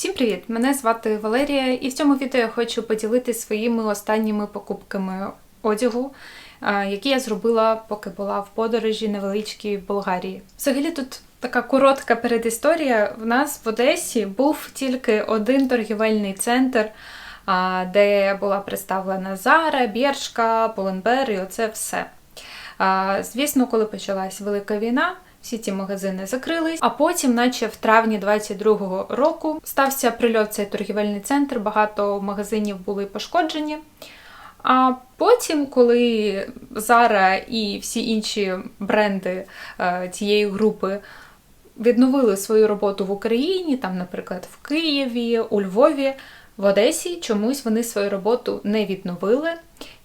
Всім привіт! Мене звати Валерія, і в цьому відео я хочу поділитися своїми останніми покупками одягу, які я зробила, поки була в подорожі невеличкій Болгарії. Взагалі тут така коротка передісторія. В нас в Одесі був тільки один торгівельний центр, де була представлена Зара, Бершка, Поленбер і оце все. Звісно, коли почалась велика війна, всі ці магазини закрились. А потім, наче в травні 22-го року, стався прильот цей торгівельний центр. Багато магазинів були пошкоджені. А потім, коли Зара і всі інші бренди е, цієї групи відновили свою роботу в Україні, там, наприклад, в Києві, у Львові, в Одесі, чомусь вони свою роботу не відновили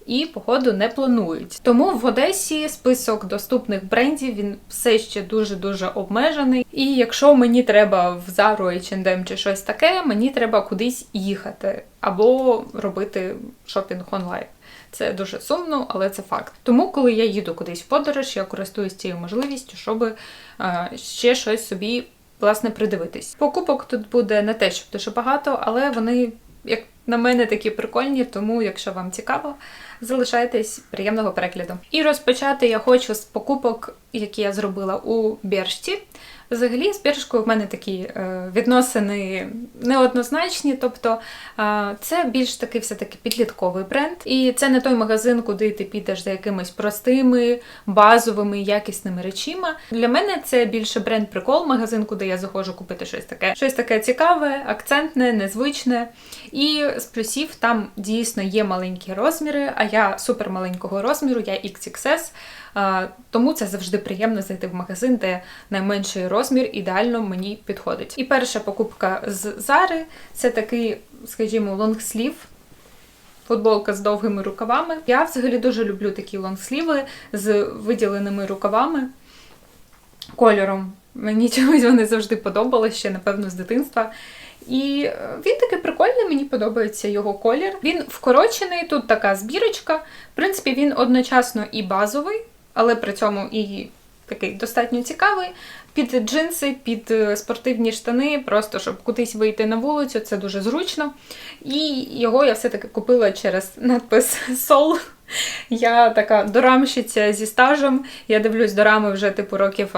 і, походу, не планують. Тому в Одесі список доступних брендів він все ще дуже-дуже обмежений. І якщо мені треба в Zara, H&M чи щось таке, мені треба кудись їхати або робити шопінг онлайн. Це дуже сумно, але це факт. Тому, коли я їду кудись в подорож, я користуюсь цією можливістю, щоб е, ще щось собі власне придивитись. Покупок тут буде не те, щоб дуже багато, але вони, як на мене, такі прикольні. Тому, якщо вам цікаво, залишайтесь приємного перегляду. І розпочати я хочу з покупок, які я зробила у Бершті. Взагалі, з Бершкою в мене такі е, відносини неоднозначні, тобто е, це більш такий все-таки підлітковий бренд. І це не той магазин, куди ти підеш за якимись простими, базовими, якісними речима. Для мене це більше бренд-прикол, магазин, куди я заходжу купити щось таке. Щось таке цікаве, акцентне, незвичне. І з плюсів там дійсно є маленькі розміри, а я супер маленького розміру, я XXS. Тому це завжди приємно зайти в магазин, де найменший розмір ідеально мені підходить. І перша покупка з Зари це такий, скажімо, лонгслів. Футболка з довгими рукавами. Я взагалі дуже люблю такі лонгсліви з виділеними рукавами кольором. Мені чомусь вони завжди подобалися ще, напевно, з дитинства. І він такий прикольний, мені подобається його колір. Він вкорочений, тут така збірочка. В принципі, він одночасно і базовий, але при цьому і такий достатньо цікавий. Під джинси, під е, спортивні штани, просто щоб кудись вийти на вулицю, це дуже зручно. І його я все-таки купила через надпис Сол. Я така дорамщиця зі стажем. Я дивлюсь дорами вже типу років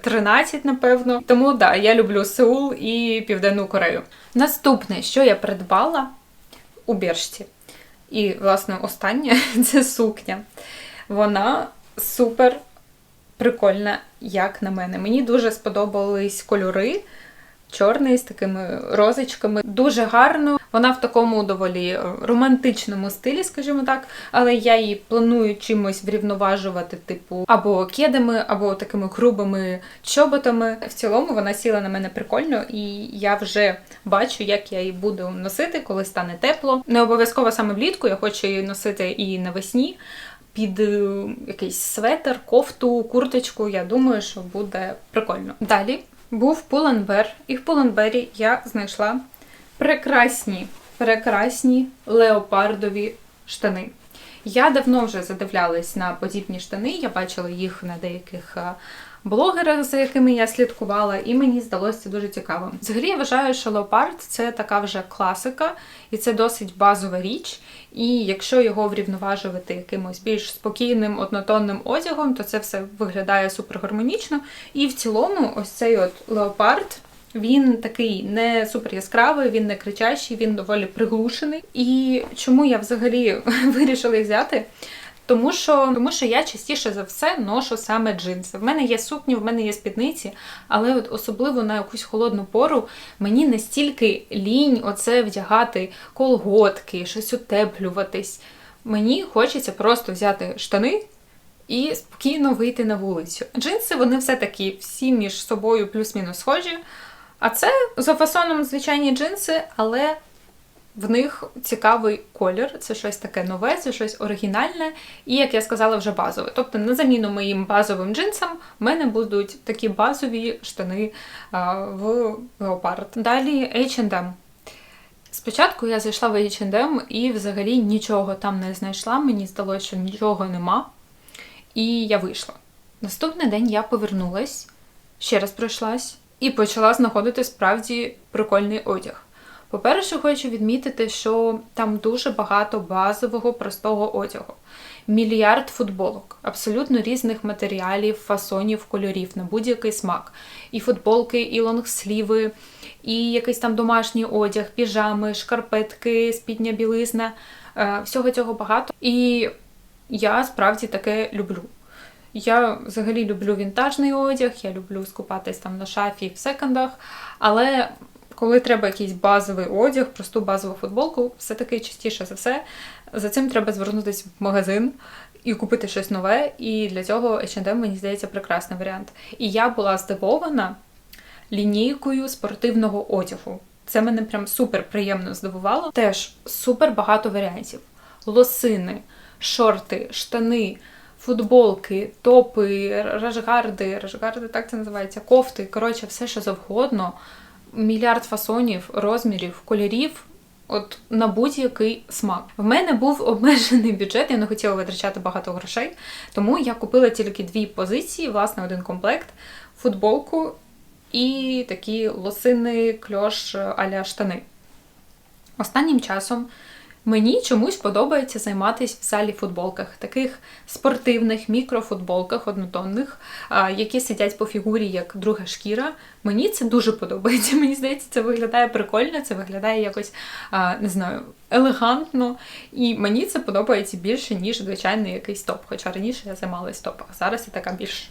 13, напевно. Тому да, я люблю Сеул і Південну Корею. Наступне, що я придбала у Бершті, і, власне, останнє це сукня. Вона супер прикольна, як на мене. Мені дуже сподобались кольори. Чорний з такими розочками. Дуже гарно. Вона в такому доволі романтичному стилі, скажімо так, але я її планую чимось врівноважувати, типу, або кедами, або такими грубими чоботами. В цілому вона сіла на мене прикольно, і я вже бачу, як я її буду носити, коли стане тепло. Не обов'язково саме влітку, я хочу її носити і навесні під е, якийсь светр, кофту, курточку. Я думаю, що буде прикольно. Далі був Пуленбер, і в Пуленбері я знайшла прекрасні, прекрасні леопардові штани. Я давно вже задивлялась на подібні штани, я бачила їх на деяких е, блогерах, за якими я слідкувала, і мені здалося це дуже цікавим. Взагалі, я вважаю, що леопард це така вже класика, і це досить базова річ. І якщо його врівноважувати якимось більш спокійним, однотонним одягом, то це все виглядає супер гармонічно. І в цілому, ось цей от леопард. Він такий не супер яскравий, він не кричащий, він доволі приглушений. І чому я взагалі вирішила взяти? Тому що тому що я частіше за все ношу саме джинси. В мене є сукні, в мене є спідниці, але от особливо на якусь холодну пору мені настільки лінь оце вдягати колготки, щось утеплюватись. Мені хочеться просто взяти штани. І спокійно вийти на вулицю. Джинси, вони все-таки всі між собою плюс-мінус схожі. А це за фасоном звичайні джинси, але в них цікавий колір, це щось таке нове, це щось оригінальне, і, як я сказала, вже базове. Тобто, на заміну моїм базовим джинсам, в мене будуть такі базові штани в леопард. Далі H&M. Спочатку я зайшла в H&M і взагалі нічого там не знайшла. Мені здалося, що нічого нема. І я вийшла. Наступний день я повернулась, ще раз пройшлась і почала знаходити справді прикольний одяг. По-перше, хочу відмітити, що там дуже багато базового простого одягу. Мільярд футболок, абсолютно різних матеріалів, фасонів, кольорів на будь-який смак. І футболки, і лонгсліви, і якийсь там домашній одяг, піжами, шкарпетки, спідня білизна. Е, всього цього багато. І я справді таке люблю. Я взагалі люблю вінтажний одяг, я люблю скупатись там на шафі в секондах, але коли треба якийсь базовий одяг, просту базову футболку, все-таки частіше за все, за цим треба звернутися в магазин і купити щось нове. І для цього H&M, мені здається, прекрасний варіант. І я була здивована лінійкою спортивного одягу. Це мене прям супер приємно здивувало. Теж супер багато варіантів: лосини, шорти, штани. Футболки, топи, рашгарди, рашгарди, так це називається, кофти. Коротше, все, що завгодно мільярд фасонів, розмірів, кольорів. От на будь-який смак. В мене був обмежений бюджет, я не хотіла витрачати багато грошей, тому я купила тільки дві позиції, власне, один комплект, футболку і такі лосини, кльош аля штани. Останнім часом Мені чомусь подобається займатися в залі футболках, таких спортивних мікрофутболках однотонних, які сидять по фігурі як друга шкіра. Мені це дуже подобається. Мені здається, це виглядає прикольно, це виглядає якось не знаю, елегантно. І мені це подобається більше, ніж звичайний якийсь топ. Хоча раніше я займалась топах. Зараз я така більш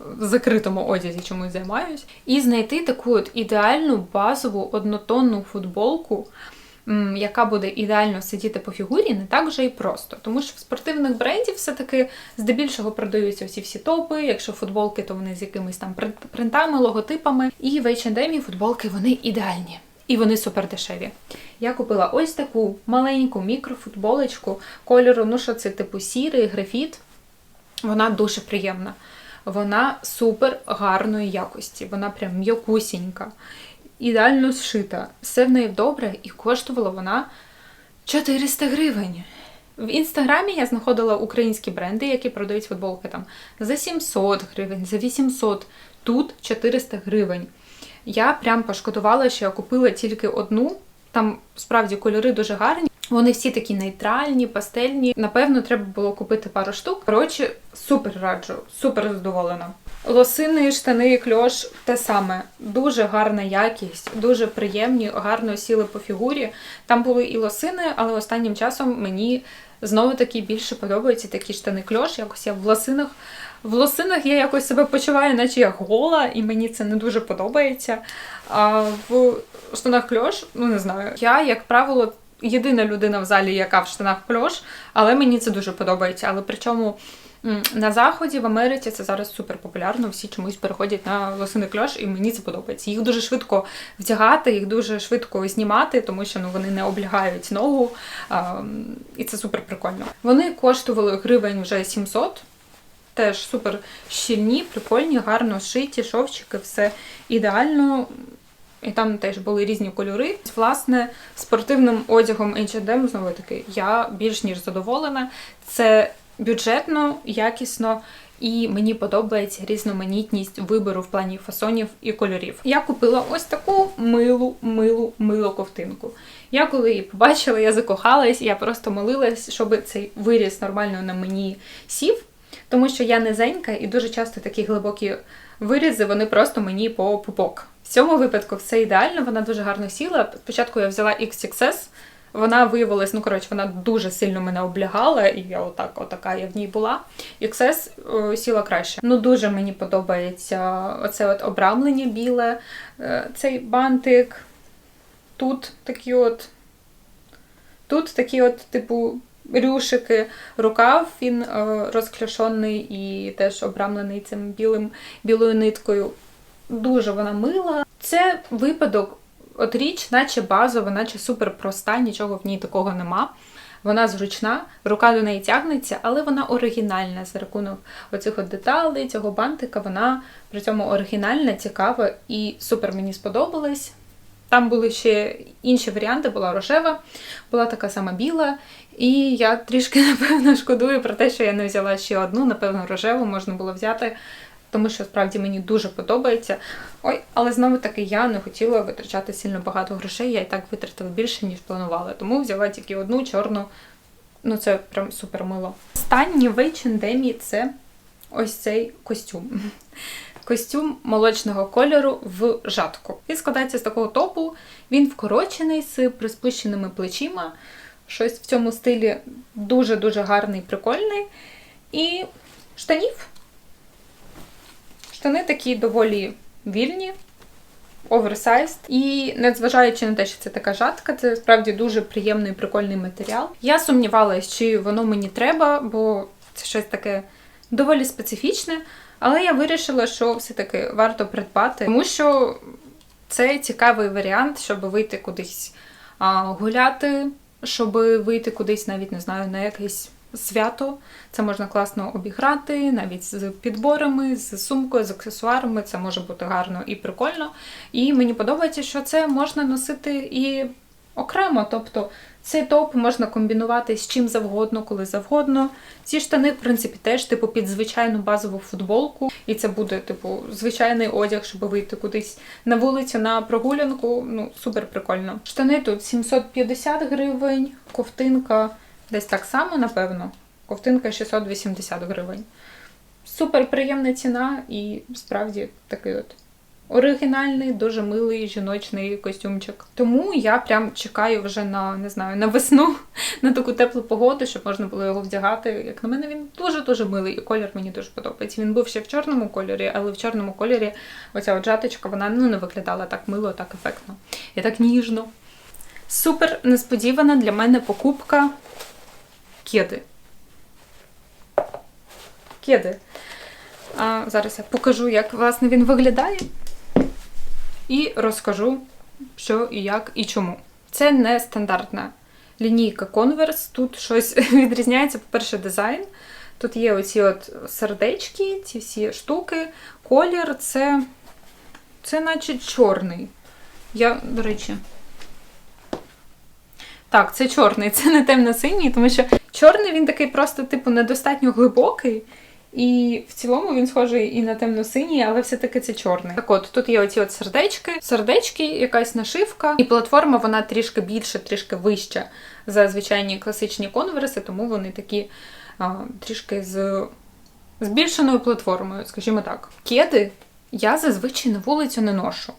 в закритому одязі чомусь займаюсь. І знайти таку от ідеальну базову однотонну футболку яка буде ідеально сидіти по фігурі, не так вже і просто. Тому що в спортивних брендів все-таки здебільшого продаються всі всі топи. Якщо футболки, то вони з якимись там принтами, логотипами. І в H&M футболки вони ідеальні. І вони супер дешеві. Я купила ось таку маленьку мікрофутболочку кольору, ну що це, типу сірий, графіт. Вона дуже приємна. Вона супер гарної якості, вона прям м'якусінька ідеально зшита. Все в неї добре, і коштувала вона 400 гривень. В інстаграмі я знаходила українські бренди, які продають футболки там за 700 гривень, за 800, тут 400 гривень. Я прям пошкодувала, що я купила тільки одну. Там справді кольори дуже гарні. Вони всі такі нейтральні, пастельні. Напевно, треба було купити пару штук. Коротше, супер раджу, супер задоволена. Лосини, штани, і кльош те саме. Дуже гарна якість, дуже приємні, гарно сіли по фігурі. Там були і лосини, але останнім часом мені знову таки більше подобаються такі штани кльош. Якось я в лосинах. В лосинах я якось себе почуваю, наче я гола, і мені це не дуже подобається. А в штанах кльош, ну не знаю, я, як правило, єдина людина в залі, яка в штанах кльош, але мені це дуже подобається. Але причому. На заході в Америці це зараз супер популярно. Всі чомусь переходять на лосини кльош, і мені це подобається. Їх дуже швидко вдягати, їх дуже швидко знімати, тому що ну вони не облягають ногу, а, і це супер прикольно. Вони коштували гривень вже 700. Теж супер щільні, прикольні, гарно шиті, шовчики, все ідеально. І там теж були різні кольори. Власне, спортивним одягом H&M, знову таки, я більш ніж задоволена. Це бюджетно, якісно. І мені подобається різноманітність вибору в плані фасонів і кольорів. Я купила ось таку милу, милу, милу ковтинку. Я коли її побачила, я закохалась, я просто молилась, щоб цей виріс нормально на мені сів, тому що я низенька і дуже часто такі глибокі вирізи, вони просто мені по пупок. В цьому випадку все ідеально, вона дуже гарно сіла. Спочатку я взяла XXS, вона виявилась, ну коротше, вона дуже сильно мене облягала, і я отак, отака я в ній була. XS о, сіла краще. Ну, дуже мені подобається оце от обрамлення біле, е, цей бантик. Тут такі от, тут такі от, типу, рюшики, рукав, він е, розкляшений і теж обрамлений цим білим, білою ниткою. Дуже вона мила. Це випадок От річ, наче базова, наче супер проста, нічого в ній такого нема. Вона зручна, рука до неї тягнеться, але вона оригінальна за рахунок оцих от деталей, цього бантика. Вона при цьому оригінальна, цікава і супер мені сподобалась. Там були ще інші варіанти, була рожева, була така сама біла. І я трішки, напевно, шкодую про те, що я не взяла ще одну, напевно, рожеву можна було взяти тому що справді мені дуже подобається. Ой, але знову таки я не хотіла витрачати сильно багато грошей. Я і так витратила більше, ніж планувала. Тому взяла тільки одну чорну. Ну, це прям супер мило. Останній в H&M це ось цей костюм. Костюм молочного кольору в жатку. Він складається з такого топу. Він вкорочений з приспущеними плечима. Щось в цьому стилі дуже-дуже гарний, прикольний. І штанів. Штани такі доволі вільні, оверсайз. І незважаючи на те, що це така жатка, це справді дуже приємний прикольний матеріал. Я сумнівалась, чи воно мені треба, бо це щось таке доволі специфічне. Але я вирішила, що все-таки варто придбати, тому що це цікавий варіант, щоб вийти кудись а, гуляти, щоб вийти кудись, навіть не знаю, на якесь свято. Це можна класно обіграти, навіть з підборами, з сумкою, з аксесуарами. Це може бути гарно і прикольно. І мені подобається, що це можна носити і окремо. Тобто цей топ можна комбінувати з чим завгодно, коли завгодно. Ці штани, в принципі, теж типу під звичайну базову футболку, і це буде, типу, звичайний одяг, щоб вийти кудись на вулицю на прогулянку. Ну, супер прикольно. Штани тут 750 гривень, ковтинка десь так само, напевно. Ковтинка 680 гривень. Супер приємна ціна і справді такий от оригінальний, дуже милий жіночний костюмчик. Тому я прям чекаю вже на не знаю, на весну, на таку теплу погоду, щоб можна було його вдягати. Як на мене, він дуже-дуже милий, і колір мені дуже подобається. Він був ще в чорному кольорі, але в чорному кольорі оця от жаточка, вона ну, не виглядала так мило, так ефектно і так ніжно. Супер несподівана для мене покупка кеди. Кеди. А, Зараз я покажу, як власне він виглядає. І розкажу, що і як і чому. Це не стандартна лінійка Converse. Тут щось відрізняється, по-перше, дизайн. Тут є оці от сердечки, ці всі штуки. Колір це, це наче чорний. Я, до речі. Так, це чорний, це не темно-синій, тому що чорний він такий просто, типу, недостатньо глибокий. І в цілому він схожий і на темно-синій, але все-таки це чорний. Так от, тут є оці от сердечки, сердечки, якась нашивка, і платформа вона трішки більше, трішки вища за звичайні класичні конверси, тому вони такі а, трішки з збільшеною платформою, скажімо так. Кеди я зазвичай на вулицю не ношу.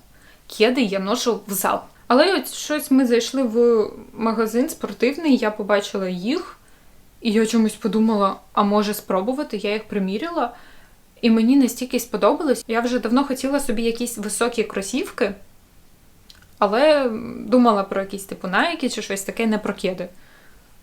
Кеди я ношу в зал. Але от щось ми зайшли в магазин спортивний, я побачила їх. І я чомусь подумала, а може спробувати, я їх приміряла, і мені настільки сподобалось. Я вже давно хотіла собі якісь високі кросівки, але думала про якісь типу Nike чи щось таке не про кеди.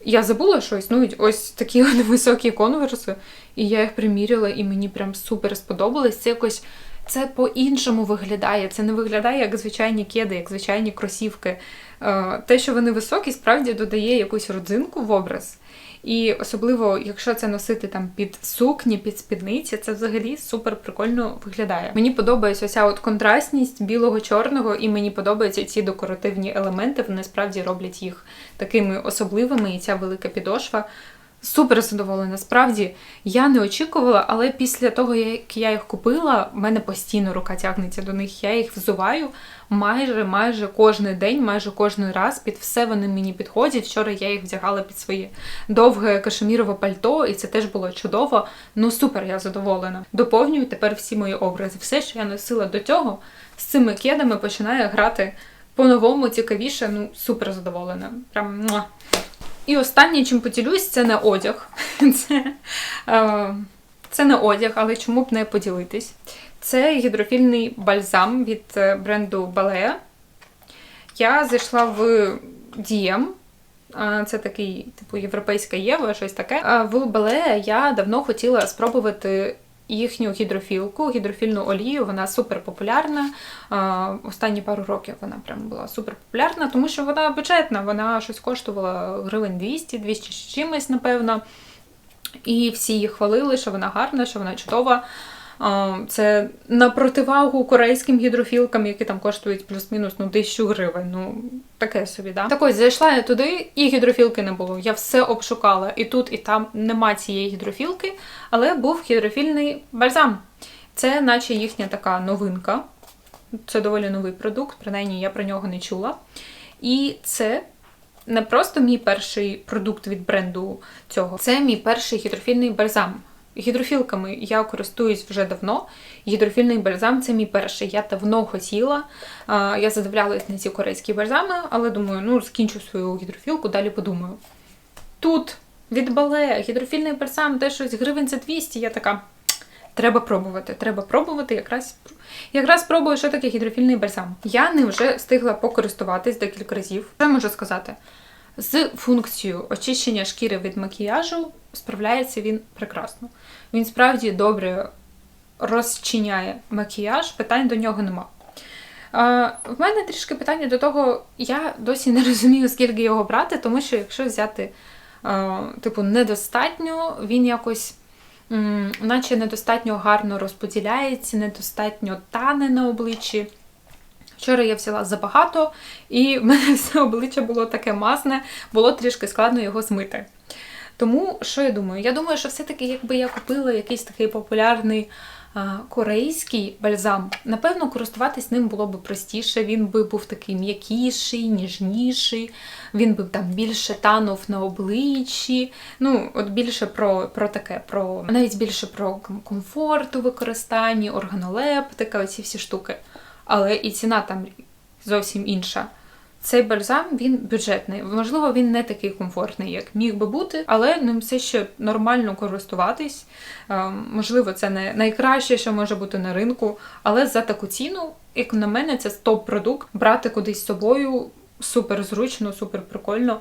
Я забула щось, ну ось такі високі конверси, і я їх приміряла, і мені прям супер сподобалось. Це якось це по-іншому виглядає. Це не виглядає як звичайні кеди, як звичайні кросівки. Е, те, що вони високі, справді додає якусь родзинку в образ. І особливо, якщо це носити там під сукні, під спідниці, це взагалі супер прикольно виглядає. Мені подобається оця от контрастність білого-чорного, і мені подобаються ці декоративні елементи. Вони справді роблять їх такими особливими, і ця велика підошва. Супер задоволена. Справді я не очікувала, але після того, як я їх купила, в мене постійно рука тягнеться до них. Я їх взуваю майже майже кожен день, майже кожен раз. Під все вони мені підходять. Вчора я їх вдягала під своє довге кашемірове пальто, і це теж було чудово. Ну супер, я задоволена. Доповнюю тепер всі мої образи. Все, що я носила до цього, з цими кедами починає грати по-новому, цікавіше. Ну, супер задоволена. Прям. І останнє, чим поділюсь, це не одяг. Це е, це не одяг, але чому б не поділитись? Це гідрофільний бальзам від е, бренду Balea. Я зайшла в DM. Це такий, типу, європейська Єва, щось таке. В Balea я давно хотіла спробувати їхню гідрофілку, гідрофільну олію, вона супер популярна. Останні пару років вона прям була супер популярна, тому що вона бюджетна, вона щось коштувала гривень 200, 200 з чимось, напевно. І всі її хвалили, що вона гарна, що вона чудова. Це на противагу корейським гідрофілкам, які там коштують плюс-мінус ну, тисячу гривень. Ну, таке собі, да. Так ось зайшла я туди, і гідрофілки не було. Я все обшукала. І тут, і там нема цієї гідрофілки, але був гідрофільний бальзам. Це наче їхня така новинка. Це доволі новий продукт, принаймні я про нього не чула. І це не просто мій перший продукт від бренду цього, це мій перший гідрофільний бальзам. Гідрофілками я користуюсь вже давно. Гідрофільний бальзам це мій перший. Я давно хотіла. Я задивлялась на ці корейські бальзами, але думаю, ну скінчу свою гідрофілку, далі подумаю. Тут від бале гідрофільний бальзам, де щось гривень за 200, я така. Треба пробувати. Треба пробувати. Якраз якраз пробую, що таке гідрофільний бальзам. Я ним вже встигла покористуватись декілька разів. Що можу сказати? З функцією очищення шкіри від макіяжу справляється він прекрасно. Він справді добре розчиняє макіяж, питань до нього нема. В мене трішки питання до того, я досі не розумію, скільки його брати, тому що якщо взяти, типу, недостатньо, він якось. Наче недостатньо гарно розподіляється, недостатньо тане на обличчі. Вчора я взяла забагато, і в мене все обличчя було таке масне, було трішки складно його змити. Тому що я думаю? Я думаю, що все-таки, якби я купила якийсь такий популярний а, корейський бальзам, напевно, користуватись ним було б простіше. Він би був такий м'якіший, ніжніший, він би там більше танув на обличчі. Ну, от більше про, про таке, про навіть більше про комфорт у використанні, органолептика, оці всі штуки. Але і ціна там зовсім інша. Цей бальзам він бюджетний. Можливо, він не такий комфортний, як міг би бути, але ним все ще нормально користуватись. Ем, Можливо, це не найкраще, що може бути на ринку, але за таку ціну, як на мене, це топ-продукт. Брати кудись з собою супер зручно, супер прикольно.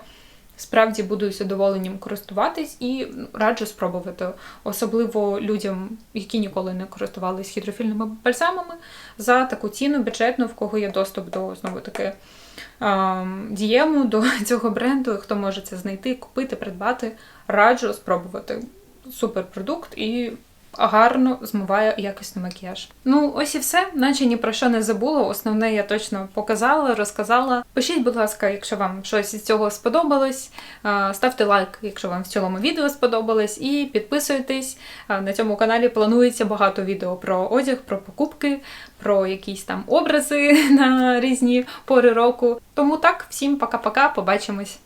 Справді буду з задоволенням користуватись і раджу спробувати, особливо людям, які ніколи не користувалися гідрофільними бальзамами, за таку ціну бюджетну, в кого є доступ до знову таки дієму, до цього бренду, хто може це знайти, купити, придбати, раджу спробувати. Супер продукт і гарно змиває якісний макіяж. Ну, ось і все, наче ні про що не забула. Основне я точно показала, розказала. Пишіть, будь ласка, якщо вам щось із цього сподобалось. Ставте лайк, якщо вам в цілому відео сподобалось, і підписуйтесь. На цьому каналі планується багато відео про одяг, про покупки, про якісь там образи на різні пори року. Тому так, всім пока-пока, побачимось.